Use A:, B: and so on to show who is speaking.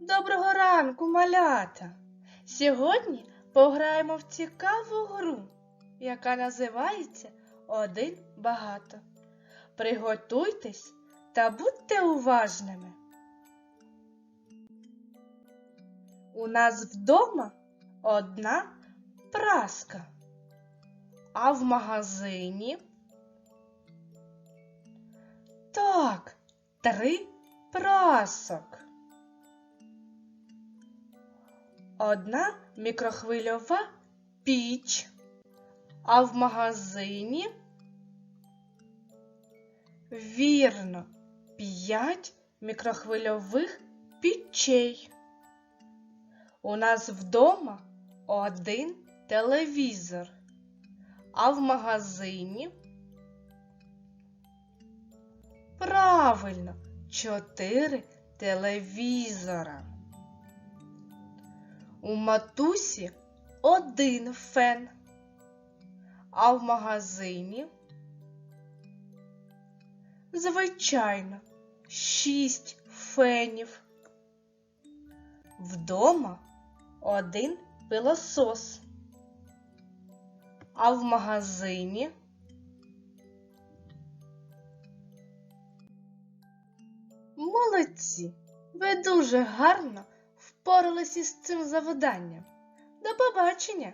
A: Доброго ранку, малята! Сьогодні пограємо в цікаву гру, яка називається Один багато. Приготуйтесь та будьте уважними. У нас вдома одна праска, а в магазині так, три прасок. Одна мікрохвильова піч, а в магазині вірно п'ять мікрохвильових пічей. У нас вдома один телевізор, а в магазині правильно чотири телевізора. У матусі один фен, а в магазині, звичайно, шість фенів. Вдома один пилосос, а в магазині молодці. Ви дуже гарно впоралися з цим завданням. До побачення!